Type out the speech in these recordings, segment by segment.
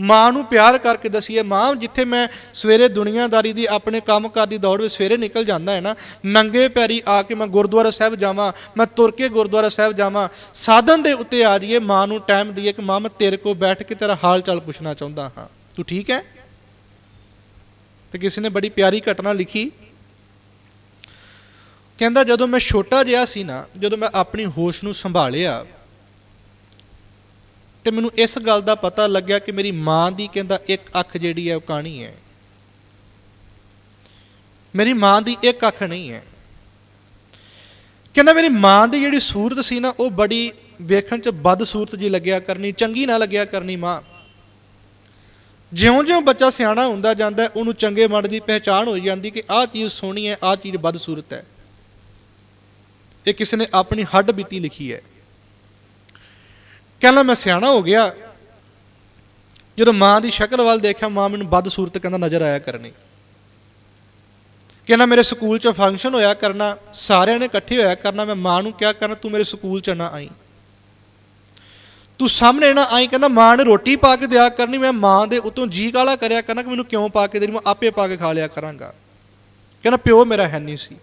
ਮਾਂ ਨੂੰ ਪਿਆਰ ਕਰਕੇ ਦਸੀਏ, ਮਾਂ, ਜਿੱਥੇ ਮੈਂ ਸਵੇਰੇ ਦੁਨੀਆਦਾਰੀ ਦੀ ਆਪਣੇ ਕੰਮਕਾਰ ਦੀ ਦੌੜ ਵਿੱਚ ਸਵੇਰੇ ਨਿਕਲ ਜਾਂਦਾ ਹੈ ਨਾ, ਨੰਗੇ ਪੈਰੀ ਆ ਕੇ ਮੈਂ ਗੁਰਦੁਆਰਾ ਸਾਹਿਬ ਜਾਵਾਂ, ਮੈਂ ਤੁਰ ਕੇ ਗੁਰਦੁਆਰਾ ਸਾਹਿਬ ਜਾਵਾਂ, ਸਾਧਨ ਦੇ ਉੱਤੇ ਆ ਜਾਈਏ, ਮਾਂ ਨੂੰ ਟਾਈਮ ਦਈਏ ਕਿ ਮਾਂ, ਮੈਂ ਤੇਰੇ ਕੋਲ ਬੈਠ ਕੇ ਤੇਰਾ ਹਾਲ ਚਾਲ ਪੁੱਛਣਾ ਚਾਹੁੰਦਾ ਹਾਂ। ਤੂੰ ਠੀਕ ਹੈ? ਤੇ ਕਿਸੇ ਨੇ ਬੜੀ ਪਿਆਰੀ ਘਟਨਾ ਲਿਖੀ। ਕਹਿੰਦਾ, ਜਦੋਂ ਮੈਂ ਛੋਟਾ ਜਿਹਾ ਸੀ ਨਾ, ਜਦੋਂ ਮੈਂ ਆਪਣੀ ਹੋਸ਼ ਨੂੰ ਸੰਭਾਲਿਆ ਤੇ ਮੈਨੂੰ ਇਸ ਗੱਲ ਦਾ ਪਤਾ ਲੱਗਿਆ ਕਿ ਮੇਰੀ ਮਾਂ ਦੀ ਕਹਿੰਦਾ ਇੱਕ ਅੱਖ ਜਿਹੜੀ ਹੈ ਉਹ ਕਾਣੀ ਹੈ। ਮੇਰੀ ਮਾਂ ਦੀ ਇੱਕ ਅੱਖ ਨਹੀਂ ਹੈ। ਕਹਿੰਦਾ ਮੇਰੀ ਮਾਂ ਦੀ ਜਿਹੜੀ ਸੂਰਤ ਸੀ ਨਾ, ਉਹ ਬੜੀ ਵੇਖਣ ਚ ਬਦ ਸੂਰਤ ਜੀ ਲੱਗਿਆ ਕਰਨੀ, ਚੰਗੀ ਨਾ ਲੱਗਿਆ ਕਰਨੀ ਮਾਂ। ਜਿਉਂ-ਜਿਉਂ ਬੱਚਾ ਸਿਆਣਾ ਹੁੰਦਾ ਜਾਂਦਾ, ਉਹਨੂੰ ਚੰਗੇ ਮਨ ਦੀ ਪਹਿਚਾਣ ਹੋ ਜਾਂਦੀ ਕਿ ਆਹ ਚੀਜ਼ ਸੋਹਣੀ ਹੈ, ਆਹ ਚੀਜ਼ ਬਦ ਸੂਰਤ ਹੈ। ਇਹ ਕਿਸੇ ਨੇ ਆਪਣੀ ਹੱਡ ਬੀਤੀ ਲਿਖੀ ਹੈ। ਕਹਿੰਦਾ ਮੈਂ ਸਿਆਣਾ ਹੋ ਗਿਆ। ਜਦੋਂ ਮਾਂ ਦੀ ਸ਼ਕਲ ਵੱਲ ਦੇਖਿਆ, ਮਾਂ ਮੈਨੂੰ ਬਦ ਸੂਰਤ ਕਹਿੰਦਾ ਨਜ਼ਰ ਆਇਆ ਕਰਨੀ। ਕਹਿੰਦਾ ਮੇਰੇ ਸਕੂਲ 'ਚ ਫੰਕਸ਼ਨ ਹੋਇਆ ਕਰਨਾ, ਸਾਰਿਆਂ ਨੇ ਇਕੱਠੇ ਹੋਇਆ ਕਰਨਾ, ਮੈਂ ਮਾਂ ਨੂੰ ਕਿਹਾ ਕਰਨਾ ਤੂੰ ਮੇਰੇ ਸਕੂਲ 'ਚ ਨਾ ਆਈ। ਤੂੰ ਸਾਹਮਣੇ ਨਾ ਆਈ, ਕਹਿੰਦਾ ਮਾਂ ਨੇ ਰੋਟੀ ਪਾ ਕੇ ਦਿਆ ਕਰਨੀ, ਮੈਂ ਮਾਂ ਦੇ ਉਤੋਂ ਜੀ ਕਾਲਾ ਕਰਿਆ ਕਰਨਾ ਕਿ ਮੈਨੂੰ ਕਿਉਂ ਪਾ ਕੇ ਦੇਣੀ, ਮੈਂ ਆਪੇ ਪਾ ਕੇ ਖਾ ਲਿਆ ਕਰਾਂਗਾ। ਕਹਿੰਦਾ ਪਿਓ ਮੇਰਾ ਹੈ ਨਹੀਂ ਸੀ।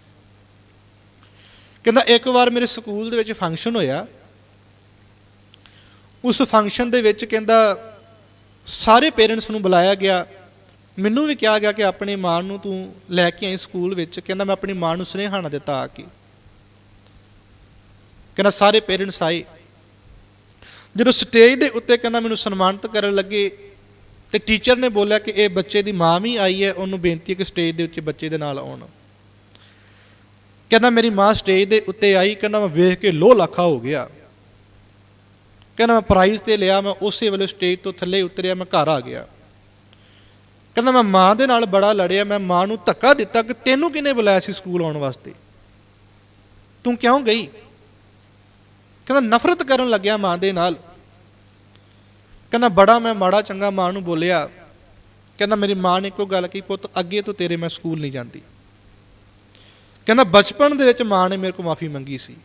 ਕਹਿੰਦਾ ਇੱਕ ਵਾਰ ਮੇਰੇ ਸਕੂਲ ਦੇ ਵਿੱਚ ਫੰਕਸ਼ਨ ਹੋਇਆ ਉਸ ਫੰਕਸ਼ਨ ਦੇ ਵਿੱਚ ਕਹਿੰਦਾ, ਸਾਰੇ ਪੇਰੈਂਟਸ ਨੂੰ ਬੁਲਾਇਆ ਗਿਆ। ਮੈਨੂੰ ਵੀ ਕਿਹਾ ਗਿਆ ਕਿ ਆਪਣੀ ਮਾਂ ਨੂੰ ਤੂੰ ਲੈ ਕੇ ਆਈ ਸਕੂਲ ਵਿੱਚ। ਕਹਿੰਦਾ, ਮੈਂ ਆਪਣੀ ਮਾਂ ਨੂੰ ਸੁਨੇਹਾ ਨਾ ਦਿੱਤਾ ਆ ਕੇ। ਕਹਿੰਦਾ, ਸਾਰੇ ਪੇਰੈਂਟਸ ਆਏ। ਜਦੋਂ ਸਟੇਜ ਦੇ ਉੱਤੇ ਕਹਿੰਦਾ, ਮੈਨੂੰ ਸਨਮਾਨਿਤ ਕਰਨ ਲੱਗੇ, ਤੇ ਟੀਚਰ ਨੇ ਬੋਲਿਆ ਕਿ ਇਹ ਬੱਚੇ ਦੀ ਮਾਂ ਵੀ ਆਈ ਹੈ, ਉਹਨੂੰ ਬੇਨਤੀ ਹੈ ਕਿ ਸਟੇਜ ਦੇ ਉੱਤੇ ਬੱਚੇ ਦੇ ਨਾਲ ਆਉਣ। ਕਹਿੰਦਾ, ਮੇਰੀ ਮਾਂ ਸਟੇਜ ਦੇ ਉੱਤੇ ਆਈ। ਕਹਿੰਦਾ, ਮੈਂ ਵੇਖ ਕੇ ਲੋਹ ਲੱਖਾ ਹੋ ਗਿਆ। ਕਹਿੰਦਾ ਮੈਂ ਪ੍ਰਾਈਜ਼ ਤੇ ਲਿਆ, ਮੈਂ ਉਸੇ ਵੇਲੇ ਸਟੇਜ ਤੋਂ ਥੱਲੇ ਉਤਰਿਆ, ਮੈਂ ਘਰ ਆ ਗਿਆ। ਕਹਿੰਦਾ ਮੈਂ ਮਾਂ ਦੇ ਨਾਲ ਬੜਾ ਲੜਿਆ, ਮੈਂ ਮਾਂ ਨੂੰ ਧੱਕਾ ਦਿੱਤਾ ਕਿ ਤੈਨੂੰ ਕਿਹਨੇ ਬੁਲਾਇਆ ਸੀ ਸਕੂਲ ਆਉਣ ਵਾਸਤੇ? ਤੂੰ ਕਿਉਂ ਗਈ? ਕਹਿੰਦਾ ਨਫ਼ਰਤ ਕਰਨ ਲੱਗਿਆ ਮਾਂ ਦੇ ਨਾਲ। ਕਹਿੰਦਾ ਬੜਾ ਮੈਂ ਮਾੜਾ ਚੰਗਾ ਮਾਂ ਨੂੰ ਬੋਲਿਆ। ਕਹਿੰਦਾ ਮੇਰੀ ਮਾਂ ਨੇ ਇੱਕੋ ਗੱਲ ਕਹੀ, ਪੁੱਤ ਅੱਗੇ ਤੋਂ ਤੇਰੇ ਮੈਂ ਸਕੂਲ ਨਹੀਂ ਜਾਂਦੀ। ਕਹਿੰਦਾ ਬਚਪਨ ਦੇ ਵਿੱਚ ਮਾਂ ਨੇ ਮੇਰੇ ਕੋਲ ਮਾਫੀ ਮੰਗੀ ਸੀ।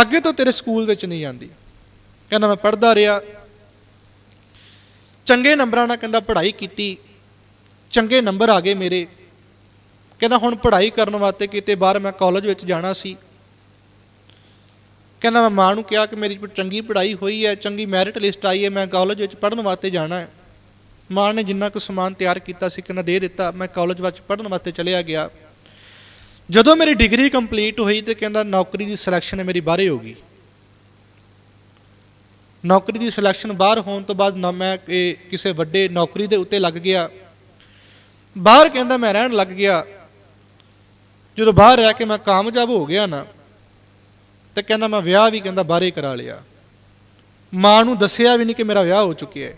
ਅੱਗੇ ਤੋਂ ਤੇਰੇ ਸਕੂਲ ਵਿੱਚ ਨਹੀਂ ਜਾਂਦੀ। ਕਹਿੰਦਾ ਮੈਂ ਪੜ੍ਹਦਾ ਰਿਹਾ। ਚੰਗੇ ਨੰਬਰਾਂ ਨਾਲ ਕਹਿੰਦਾ ਪੜ੍ਹਾਈ ਕੀਤੀ। ਚੰਗੇ ਨੰਬਰ ਆ ਗਏ ਮੇਰੇ। ਕਹਿੰਦਾ ਹੁਣ ਪੜ੍ਹਾਈ ਕਰਨ ਵਾਸਤੇ ਕਿਤੇ ਬਾਹਰ ਮੈਂ ਕਾਲਜ ਵਿੱਚ ਜਾਣਾ ਸੀ। ਕਹਿੰਦਾ ਮੈਂ ਮਾਂ ਨੂੰ ਕਿਹਾ ਕਿ ਮੇਰੀ ਚੰਗੀ ਪੜ੍ਹਾਈ ਹੋਈ ਹੈ, ਚੰਗੀ ਮੈਰਿਟ ਲਿਸਟ ਆਈ ਹੈ, ਮੈਂ ਕਾਲਜ ਵਿੱਚ ਪੜ੍ਹਨ ਵਾਸਤੇ ਜਾਣਾ ਹੈ। ਮਾਂ ਨੇ ਜਿੰਨਾ ਕੁ ਸਮਾਨ ਤਿਆਰ ਕੀਤਾ ਸੀ ਕਹਿੰਦਾ ਦੇ ਦਿੱਤਾ, ਮੈਂ ਕਾਲਜ ਵਿੱਚ ਪੜ੍ਹਨ ਵਾਸਤੇ ਚਲਿਆ ਗਿਆ। ਜਦੋਂ ਮੇਰੀ ਡਿਗਰੀ ਕੰਪਲੀਟ ਹੋਈ ਤੇ ਕਹਿੰਦਾ ਨੌਕਰੀ ਦੀ ਸਿਲੈਕਸ਼ਨ ਮੇਰੀ ਬਾਹਰੇ ਹੋ ਗਈ। ਨੌਕਰੀ ਦੀ ਸਿਲੈਕਸ਼ਨ ਬਾਹਰ ਹੋਣ ਤੋਂ ਬਾਅਦ ਨਾ ਮੈਂ ਇਹ ਕਿਸੇ ਵੱਡੇ ਨੌਕਰੀ ਦੇ ਉੱਤੇ ਲੱਗ ਗਿਆ। ਬਾਹਰ ਕਹਿੰਦਾ ਮੈਂ ਰਹਿਣ ਲੱਗ ਗਿਆ। ਜਦੋਂ ਬਾਹਰ ਰਹਿ ਕੇ ਮੈਂ ਕਾਮਯਾਬ ਹੋ ਗਿਆ ਨਾ, ਤੇ ਕਹਿੰਦਾ ਮੈਂ ਵਿਆਹ ਵੀ ਕਹਿੰਦਾ ਬਾਹਰੇ ਕਰਾ ਲਿਆ। ਮਾਂ ਨੂੰ ਦੱਸਿਆ ਵੀ ਨਹੀਂ ਕਿ ਮੇਰਾ ਵਿਆਹ ਹੋ ਚੁੱਕਿਆ ਹੈ।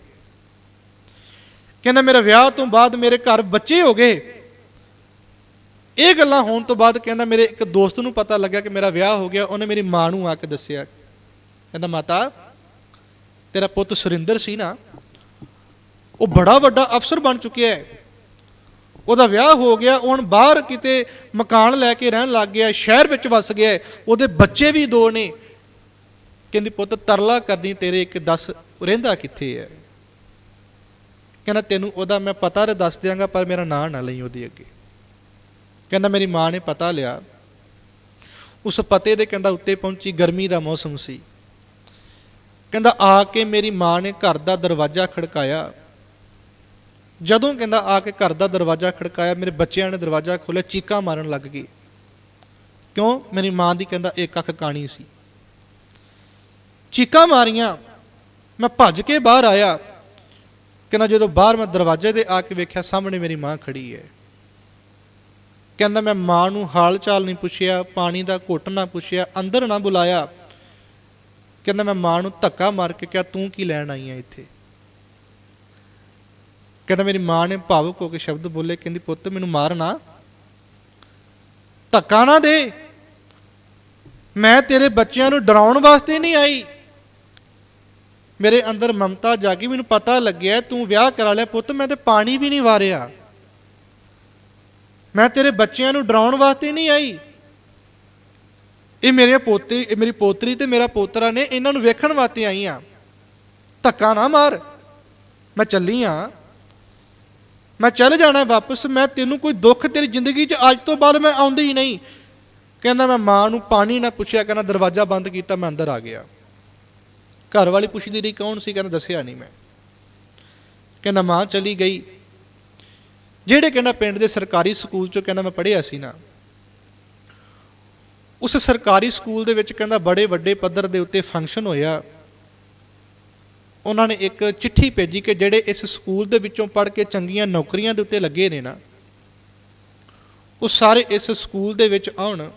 ਕਹਿੰਦਾ ਮੇਰਾ ਵਿਆਹ ਤੋਂ ਬਾਅਦ ਮੇਰੇ ਘਰ ਬੱਚੇ ਹੋ ਗਏ। ਇਹ ਗੱਲਾਂ ਹੋਣ ਤੋਂ ਬਾਅਦ ਕਹਿੰਦਾ ਮੇਰੇ ਇੱਕ ਦੋਸਤ ਨੂੰ ਪਤਾ ਲੱਗਿਆ ਕਿ ਮੇਰਾ ਵਿਆਹ ਹੋ ਗਿਆ, ਉਹਨੇ ਮੇਰੀ ਮਾਂ ਨੂੰ ਆ ਕੇ ਦੱਸਿਆ। ਕਹਿੰਦਾ, ਮਾਤਾ ਤੇਰਾ ਪੁੱਤ ਸੁਰਿੰਦਰ ਸੀ ਨਾ, ਉਹ ਬੜਾ ਵੱਡਾ ਅਫਸਰ ਬਣ ਚੁੱਕਿਆ ਹੈ। ਉਹਦਾ ਵਿਆਹ ਹੋ ਗਿਆ, ਹੁਣ ਬਾਹਰ ਕਿਤੇ ਮਕਾਨ ਲੈ ਕੇ ਰਹਿਣ ਲੱਗ ਗਿਆ, ਸ਼ਹਿਰ ਵਿੱਚ ਵਸ ਗਿਆ ਉਹਦੇ ਬੱਚੇ ਵੀ ਦੋ ਨੇ। ਕਹਿੰਦੀ, ਪੁੱਤ, ਤਰਲਾ ਕਰਦੀ, ਤੇਰੇ ਇੱਕ ਦੱਸ ਰਹਿੰਦਾ ਕਿੱਥੇ ਹੈ? ਕਹਿੰਦਾ, ਤੈਨੂੰ ਉਹਦਾ ਮੈਂ ਪਤਾ ਤੇ ਦੱਸ ਦਿਆਂਗਾ, ਪਰ ਮੇਰਾ ਨਾਂ ਨਾ ਲਈ ਉਹਦੇ ਅੱਗੇ। ਕਹਿੰਦਾ, ਮੇਰੀ ਮਾਂ ਨੇ ਪਤਾ ਲਿਆ। ਉਸ ਪਤੇ ਦੇ ਕਹਿੰਦਾ, ਉੱਤੇ ਪਹੁੰਚੀ, ਗਰਮੀ ਦਾ ਮੌਸਮ ਸੀ। ਕਹਿੰਦਾ, ਆ ਕੇ ਮੇਰੀ ਮਾਂ ਨੇ ਘਰ ਦਾ ਦਰਵਾਜ਼ਾ ਖੜਕਾਇਆ। ਜਦੋਂ ਕਹਿੰਦਾ, ਆ ਕੇ ਘਰ ਦਾ ਦਰਵਾਜ਼ਾ ਖੜਕਾਇਆ, ਮੇਰੇ ਬੱਚਿਆਂ ਨੇ ਦਰਵਾਜ਼ਾ ਖੋਲ੍ਹਿਆ, ਚੀਕਾਂ ਮਾਰਨ ਲੱਗ ਗਈ ਕਿਉਂ? ਮੇਰੀ ਮਾਂ ਦੀ ਕਹਿੰਦਾ, ਇੱਕ ਅੱਖ ਕਾਣੀ ਸੀ। ਚੀਕਾਂ ਮਾਰੀਆਂ। ਮੈਂ ਭੱਜ ਕੇ ਬਾਹਰ ਆਇਆ। ਕਹਿੰਦਾ, ਜਦੋਂ ਬਾਹਰ ਮੈਂ ਦਰਵਾਜ਼ੇ ਦੇ ਆ ਕੇ ਵੇਖਿਆ, ਸਾਹਮਣੇ ਮੇਰੀ ਮਾਂ ਖੜੀ ਹੈ। ਕਹਿੰਦਾ, ਮੈਂ ਮਾਂ ਨੂੰ ਹਾਲ ਚਾਲ ਨਹੀਂ ਪੁੱਛਿਆ, ਪਾਣੀ ਦਾ ਘੁੱਟ ਨਾ ਪੁੱਛਿਆ, ਅੰਦਰ ਨਾ ਬੁਲਾਇਆ। ਕਹਿੰਦਾ ਮੈਂ ਮਾਂ ਨੂੰ ਧੱਕਾ ਮਾਰ ਕੇ ਕਿਹਾ, ਤੂੰ ਕੀ ਲੈਣ ਆਈ ਆ ਇੱਥੇ? ਕਹਿੰਦਾ, ਮੇਰੀ ਮਾਂ ਨੇ ਭਾਵੁਕ ਹੋ ਕੇ ਸ਼ਬਦ ਬੋਲੇ, ਕਹਿੰਦੀ, ਪੁੱਤ, ਮੈਨੂੰ ਮਾਰਨਾ ਧੱਕਾ ਨਾ ਦੇ। ਮੈਂ ਤੇਰੇ ਬੱਚਿਆਂ ਨੂੰ ਡਰਾਉਣ ਵਾਸਤੇ ਨਹੀਂ ਆਈ। ਮੇਰੇ ਅੰਦਰ ਮਮਤਾ ਜਾਗੀ, ਮੈਨੂੰ ਪਤਾ ਲੱਗਿਆ, ਤੂੰ ਵਿਆਹ ਕਰਾ ਲਿਆ। ਪੁੱਤ, ਮੈਂ ਤੇ ਪਾਣੀ ਵੀ ਨਹੀਂ ਵਾਰਿਆ। ਮੈਂ ਤੇਰੇ ਬੱਚਿਆਂ ਨੂੰ ਡਰਾਉਣ ਵਾਸਤੇ ਨਹੀਂ ਆਈ। ਇਹ ਮੇਰੇ ਪੋਤੇ, ਇਹ ਮੇਰੀ ਪੋਤਰੀ ਤੇ ਮੇਰਾ ਪੋਤਰਾ ਨੇ ਇਹਨਾਂ ਨੂੰ ਵੇਖਣ ਵਾਸਤੇ ਆਈ ਆ ਧੱਕਾ ਨਾ ਮਾਰ। ਮੈਂ ਚੱਲੀ ਆ। ਮੈਂ ਚੱਲ ਜਾਣਾ ਵਾਪਸ। ਮੈਂ ਤੈਨੂੰ ਕੋਈ ਦੁੱਖ ਤੇਰੀ ਜ਼ਿੰਦਗੀ 'ਚ ਅੱਜ ਤੋਂ ਬਾਅਦ ਮੈਂ ਆਉਂਦੀ ਹੀ ਨਹੀਂ। ਕਹਿੰਦਾ ਮੈਂ ਮਾਂ ਨੂੰ ਪਾਣੀ ਨਾ ਪੁੱਛਿਆ, ਕਹਿੰਦਾ ਦਰਵਾਜ਼ਾ ਬੰਦ ਕੀਤਾ, ਮੈਂ ਅੰਦਰ ਆ ਗਿਆ। ਘਰ ਵਾਲੀ ਪੁੱਛਦੀ ਰਹੀ, ਕੌਣ ਸੀ? ਕਹਿੰਦਾ, ਦੱਸਿਆ ਨਹੀਂ ਮੈਂ। ਕਹਿੰਦਾ, ਮਾਂ ਚਲੀ ਗਈ। ਜਿਹੜੇ ਕਹਿੰਦਾ ਪਿੰਡ ਦੇ ਸਰਕਾਰੀ ਸਕੂਲ 'ਚੋਂ ਕਹਿੰਦਾ, ਮੈਂ ਪੜ੍ਹਿਆ ਸੀ ਨਾ। ਉਸ ਸਰਕਾਰੀ ਸਕੂਲ ਦੇ ਵਿੱਚ ਕਹਿੰਦਾ ਬੜੇ ਵੱਡੇ ਪੱਧਰ ਦੇ ਉੱਤੇ ਫੰਕਸ਼ਨ ਹੋਇਆ। ਉਹਨਾਂ ਨੇ ਇੱਕ ਚਿੱਠੀ ਭੇਜੀ ਕਿ ਜਿਹੜੇ ਇਸ ਸਕੂਲ ਦੇ ਵਿੱਚੋਂ ਪੜ੍ਹ ਕੇ ਚੰਗੀਆਂ ਨੌਕਰੀਆਂ ਦੇ ਉੱਤੇ ਲੱਗੇ ਨੇ ਨਾ, ਉਹ ਸਾਰੇ ਇਸ ਸਕੂਲ ਦੇ ਵਿੱਚ ਆਉਣ।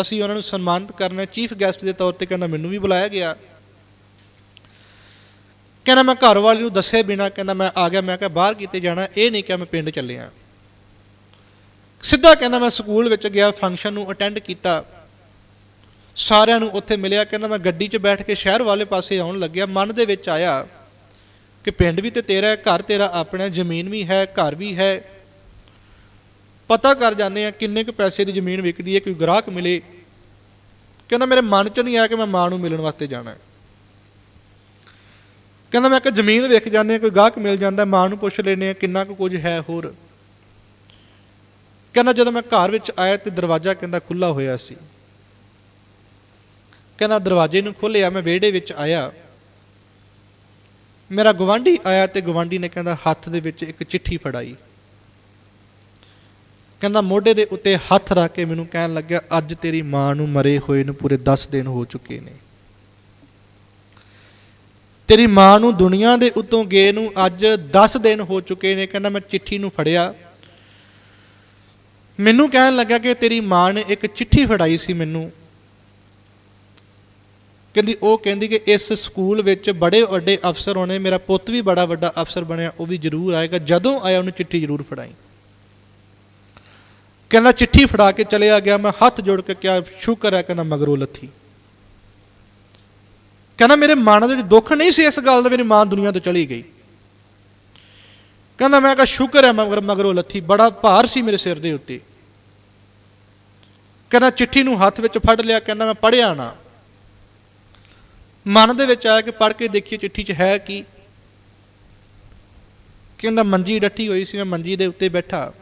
ਅਸੀਂ ਉਹਨਾਂ ਨੂੰ ਸਨਮਾਨਿਤ ਕਰਨਾ ਚੀਫ ਗੈਸਟ ਦੇ ਤੌਰ ਤੇ ਕਹਿੰਦਾ ਮੈਨੂੰ ਵੀ ਬੁਲਾਇਆ ਗਿਆ। ਕਹਿੰਦਾ ਮੈਂ ਘਰ ਵਾਲੇ ਨੂੰ ਦੱਸੇ ਬਿਨਾ ਕਹਿੰਦਾ ਮੈਂ ਆ ਗਿਆ। ਮੈਂ ਕਿਹਾ ਬਾਹਰ ਕਿਤੇ ਜਾਣਾ ਇਹ ਨਹੀਂ ਕਿ ਮੈਂ ਪਿੰਡ ਚੱਲਿਆ। ਸਿੱਧਾ ਕਹਿੰਦਾ ਮੈਂ ਸਕੂਲ ਵਿੱਚ ਗਿਆ ਫੰਕਸ਼ਨ ਨੂੰ ਅਟੈਂਡ ਕੀਤਾ। ਸਾਰਿਆਂ ਨੂੰ ਉੱਥੇ ਮਿਲਿਆ ਕਹਿੰਦਾ ਮੈਂ ਗੱਡੀ 'ਚ ਬੈਠ ਕੇ ਸ਼ਹਿਰ ਵਾਲੇ ਪਾਸੇ ਆਉਣ ਲੱਗਿਆ। ਮਨ ਦੇ ਵਿੱਚ ਆਇਆ ਕਿ ਪਿੰਡ ਵੀ ਤੇ ਤੇਰਾ ਹੈ, ਘਰ ਤੇਰਾ ਆਪਣਾ ਜ਼ਮੀਨ ਵੀ ਹੈ, ਘਰ ਵੀ ਹੈ। ਪਤਾ ਕਰ ਜਾਂਦੇ ਆ ਕਿੰਨੇ ਕੁ ਪੈਸੇ ਦੀ ਜ਼ਮੀਨ ਵਿਕਦੀ ਹੈ, ਕੋਈ ਗ੍ਰਾਹਕ ਮਿਲੇ ਕਹਿੰਦਾ ਮੇਰੇ ਮਨ 'ਚ ਨਹੀਂ ਆਇਆ ਕਿ ਮੈਂ ਮਾਂ ਨੂੰ ਮਿਲਣ ਵਾਸਤੇ ਜਾਣਾ ਹੈ। ਕਹਿੰਦਾ ਮੈਂ ਕਿ ਜ਼ਮੀਨ ਵੇਖ ਜਾਂਦੇ ਆ ਕੋਈ ਗਾਹਕ ਮਿਲ ਜਾਂਦਾ ਮਾਂ ਨੂੰ ਪੁੱਛ ਲੈਨੇ ਆ ਕਿੰਨਾ ਕੁ ਕੁਝ ਹੈ ਹੋਰ। ਕਹਿੰਦਾ ਜਦੋਂ ਮੈਂ ਘਰ ਵਿੱਚ ਆਇਆ ਤੇ ਦਰਵਾਜ਼ਾ ਕਹਿੰਦਾ ਖੁੱਲਾ ਹੋਇਆ ਸੀ। ਕਹਿੰਦਾ, ਦਰਵਾਜ਼ੇ ਨੂੰ ਖੋਲ੍ਹਿਆ, ਮੈਂ ਵਿਹੜੇ ਵਿੱਚ ਆਇਆ। ਮੇਰਾ ਗਵਾਂਢੀ ਆਇਆ ਤੇ ਗਵਾਂਢੀ ਨੇ ਕਹਿੰਦਾ, ਹੱਥ ਦੇ ਵਿੱਚ ਇੱਕ ਚਿੱਠੀ ਫੜਾਈ। ਕਹਿੰਦਾ, ਮੋਢੇ ਦੇ ਉੱਤੇ ਹੱਥ ਰੱਖ ਕੇ ਮੈਨੂੰ ਕਹਿਣ ਲੱਗਿਆ, ਅੱਜ ਤੇਰੀ ਮਾਂ ਨੂੰ ਮਰੇ ਹੋਏ ਨੂੰ ਪੂਰੇ 10 ਦਿਨ ਹੋ ਚੁੱਕੇ ਨੇ। ਤੇਰੀ ਮਾਂ ਨੂੰ ਦੁਨੀਆ ਦੇ ਉੱਤੋਂ ਗਏ ਨੂੰ ਅੱਜ 10 ਦਿਨ ਹੋ ਚੁੱਕੇ ਨੇ। ਕਹਿੰਦਾ, ਮੈਂ ਚਿੱਠੀ ਨੂੰ ਫੜਿਆ। ਮੈਨੂੰ ਕਹਿਣ ਲੱਗਾ ਕਿ ਤੇਰੀ ਮਾਂ ਨੇ ਇੱਕ ਚਿੱਠੀ ਫੜਾਈ ਸੀ ਮੈਨੂੰ। ਕਹਿੰਦੀ, ਉਹ ਕਹਿੰਦੀ ਕਿ ਇਸ ਸਕੂਲ ਵਿੱਚ ਬੜੇ ਵੱਡੇ ਅਫਸਰ ਹੋਣੇ, ਮੇਰਾ ਪੁੱਤ ਵੀ ਬੜਾ ਵੱਡਾ ਅਫਸਰ ਬਣਿਆ, ਉਹ ਵੀ ਜ਼ਰੂਰ ਆਏਗਾ, ਜਦੋਂ ਆਇਆ ਉਹਨੂੰ ਚਿੱਠੀ ਜ਼ਰੂਰ ਫੜਾਈ। ਕਹਿੰਦਾ, ਚਿੱਠੀ ਫੜਾ ਕੇ ਚਲਿਆ ਗਿਆ, ਮੈਂ ਹੱਥ ਜੋੜ ਕੇ ਕਿਹਾ, ਸ਼ੁਕਰ ਹੈ, ਕਹਿੰਦਾ, ਮਗਰੋਂ ਲੱਥੀ। ਕਹਿੰਦਾ, ਮੇਰੇ ਮਨ ਦੇ ਵਿੱਚ ਦੁੱਖ ਨਹੀਂ ਸੀ ਇਸ ਗੱਲ ਦਾ, ਮੇਰੀ ਮਾਂ ਦੁਨੀਆ ਤੋਂ ਚਲੀ ਗਈ। ਕਹਿੰਦਾ, ਮੈਂ ਕਿਹਾ, ਸ਼ੁਕਰ ਹੈ, ਮਗਰ, ਮਗਰੋਂ ਲੱਥੀ, ਬੜਾ ਭਾਰ ਸੀ ਮੇਰੇ ਸਿਰ ਦੇ ਉੱਤੇ। ਕਹਿੰਦਾ, ਚਿੱਠੀ ਨੂੰ ਹੱਥ ਵਿੱਚ ਫੜ ਲਿਆ, ਕਹਿੰਦਾ, ਮੈਂ ਪੜਿਆ ਨਾ। ਮਨ ਦੇ ਵਿੱਚ ਆਇਆ ਕਿ ਪੜ੍ਹ ਕੇ ਦੇਖੀਏ, ਚਿੱਠੀ 'ਚ ਹੈ ਕੀ? ਕਹਿੰਦਾ ਮੰਜੀ ਡੱਠੀ ਹੋਈ ਸੀ, ਮੈਂ ਮੰਜੀ ਦੇ ਉੱਤੇ ਬੈਠਾ।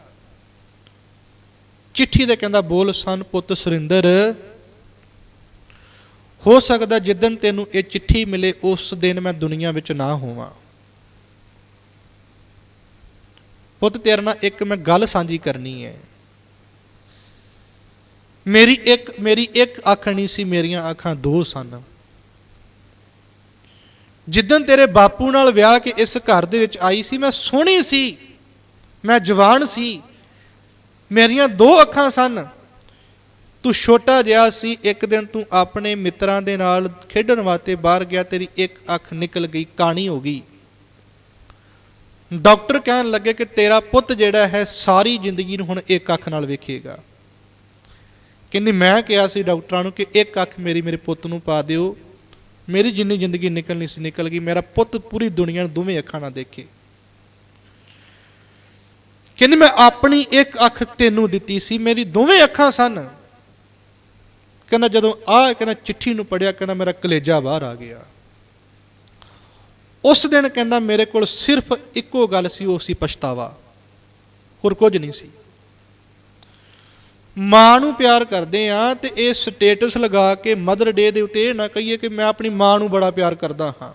ਚਿੱਠੀ ਦੇ ਕਹਿੰਦਾ, ਬੋਲ ਸਨ ਪੁੱਤ ਸੁਰਿੰਦਰ, ਹੋ ਸਕਦਾ ਜਿੱਦਨ ਤੈਨੂੰ ਇਹ ਚਿੱਠੀ ਮਿਲੇ, ਉਸ ਦਿਨ ਮੈਂ ਦੁਨੀਆ ਵਿੱਚ ਨਾ ਹੋਵਾਂ। ਪੁੱਤ ਤੇਰੇ ਨਾਲ ਇੱਕ ਮੈਂ ਗੱਲ ਸਾਂਝੀ ਕਰਨੀ ਹੈ। ਮੇਰੀ ਇੱਕ ਮੇਰੀ ਇੱਕ ਅੱਖ ਨਹੀਂ ਸੀ, ਮੇਰੀਆਂ ਅੱਖਾਂ ਦੋ ਸਨ। ਜਿੱਦਨ ਤੇਰੇ ਬਾਪੂ ਨਾਲ ਵਿਆਹ ਕੇ ਇਸ ਘਰ ਦੇ ਵਿੱਚ ਆਈ ਸੀ, ਮੈਂ ਸੋਹਣੀ ਸੀ, ਮੈਂ ਜਵਾਨ ਸੀ, ਮੇਰੀਆਂ ਦੋ ਅੱਖਾਂ ਸਨ। ਤੂੰ ਛੋਟਾ ਜਿਹਾ ਸੀ, ਇੱਕ ਦਿਨ ਤੂੰ ਆਪਣੇ ਮਿੱਤਰਾਂ ਦੇ ਨਾਲ ਖੇਡਣ ਵਾਸਤੇ ਬਾਹਰ ਗਿਆ, ਤੇਰੀ ਇੱਕ ਅੱਖ ਨਿਕਲ ਗਈ, ਕਾਣੀ ਹੋ ਗਈ। ਡਾਕਟਰ ਕਹਿਣ ਲੱਗੇ ਕਿ ਤੇਰਾ ਪੁੱਤ ਜਿਹੜਾ ਹੈ, ਸਾਰੀ ਜ਼ਿੰਦਗੀ ਨੂੰ ਹੁਣ ਇੱਕ ਅੱਖ ਨਾਲ ਵੇਖੇਗਾ। ਕਹਿੰਦੀ, ਮੈਂ ਕਿਹਾ ਸੀ ਡਾਕਟਰਾਂ ਨੂੰ ਕਿ ਇੱਕ ਅੱਖ ਮੇਰੀ ਮੇਰੇ ਪੁੱਤ ਨੂੰ ਪਾ ਦਿਓ ਮੇਰੀ ਜਿੰਨੀ ਜ਼ਿੰਦਗੀ ਨਿਕਲਣੀ ਸੀ, ਨਿਕਲ ਗਈ। ਮੇਰਾ ਪੁੱਤ ਪੂਰੀ ਦੁਨੀਆ ਨੂੰ ਦੋਵੇਂ ਅੱਖਾਂ ਨਾਲ ਦੇਖੇ। ਕਹਿੰਦੀ, ਮੈਂ ਆਪਣੀ ਇੱਕ ਅੱਖ ਤੈਨੂੰ ਦਿੱਤੀ ਸੀ, ਮੇਰੀ ਦੋਵੇਂ ਅੱਖਾਂ ਸਨ। ਕਹਿੰਦਾ, ਜਦੋਂ ਆ ਕਹਿੰਦਾ, ਚਿੱਠੀ ਨੂੰ ਪੜਿਆ ਕਹਿੰਦਾ, ਮੇਰਾ ਕਲੇਜਾ ਬਾਹਰ ਆ ਗਿਆ। ਉਸ ਦਿਨ ਕਹਿੰਦਾ, ਮੇਰੇ ਕੋਲ ਸਿਰਫ ਇੱਕੋ ਗੱਲ ਸੀ, ਉਹ ਸੀ ਪਛਤਾਵਾ। ਹੋਰ ਕੁਝ ਨਹੀਂ ਸੀ। ਮਾਂ ਨੂੰ ਪਿਆਰ ਕਰਦੇ ਆ ਤੇ ਇਹ ਸਟੇਟਸ ਲਗਾ ਕੇ ਮਦਰ ਡੇ ਦੇ ਉੱਤੇ ਇਹ ਨਾ ਕਹੀਏ ਕਿ ਮੈਂ ਆਪਣੀ ਮਾਂ ਨੂੰ ਬੜਾ ਪਿਆਰ ਕਰਦਾ ਹਾਂ।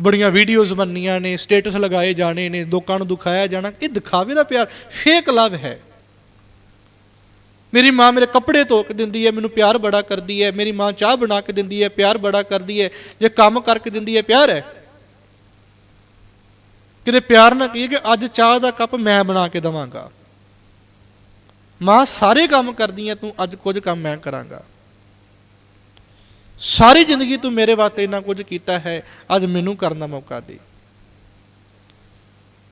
ਬੜੀਆਂ ਵੀਡੀਓਜ਼ ਬਣਨੀਆਂ ਨੇ ਸਟੇਟਸ ਲਗਾਏ ਜਾਣੇ ਨੇ, ਲੋਕਾਂ ਨੂੰ ਦਿਖਾਇਆ ਜਾਣਾ, ਇਹ ਦਿਖਾਵੇ ਦਾ ਪਿਆਰ ਫੇਕ ਲਵ ਹੈ। ਮੇਰੀ ਮਾਂ ਮੇਰੇ ਕੱਪੜੇ ਧੋ ਕੇ ਦਿੰਦੀ ਹੈ, ਮੈਨੂੰ ਪਿਆਰ ਬੜਾ ਕਰਦੀ ਹੈ, ਮੇਰੀ ਮਾਂ ਚਾਹ ਬਣਾ ਕੇ ਦਿੰਦੀ ਹੈ, ਪਿਆਰ ਬੜਾ ਕਰਦੀ ਹੈ, ਜੇ ਕੰਮ ਕਰਕੇ ਦਿੰਦੀ ਹੈ, ਪਿਆਰ ਹੈ। ਕਿਤੇ ਪਿਆਰ ਨਾ ਕਹੀਏ ਕਿ ਅੱਜ ਚਾਹ ਦਾ ਕੱਪ ਮੈਂ ਬਣਾ ਕੇ ਦਵਾਂਗਾ। ਮਾਂ, ਸਾਰੇ ਕੰਮ ਕਰਦੀ ਹੈ ਤੂੰ ਅੱਜ ਕੁਝ ਕੰਮ ਮੈਂ ਕਰਾਂਗਾ। ਸਾਰੀ ਜ਼ਿੰਦਗੀ ਤੂੰ ਮੇਰੇ ਵਾਸਤੇ ਇੰਨਾ ਕੁਝ ਕੀਤਾ ਹੈ, ਅੱਜ ਮੈਨੂੰ ਕਰਨ ਦਾ ਮੌਕਾ ਦੇ।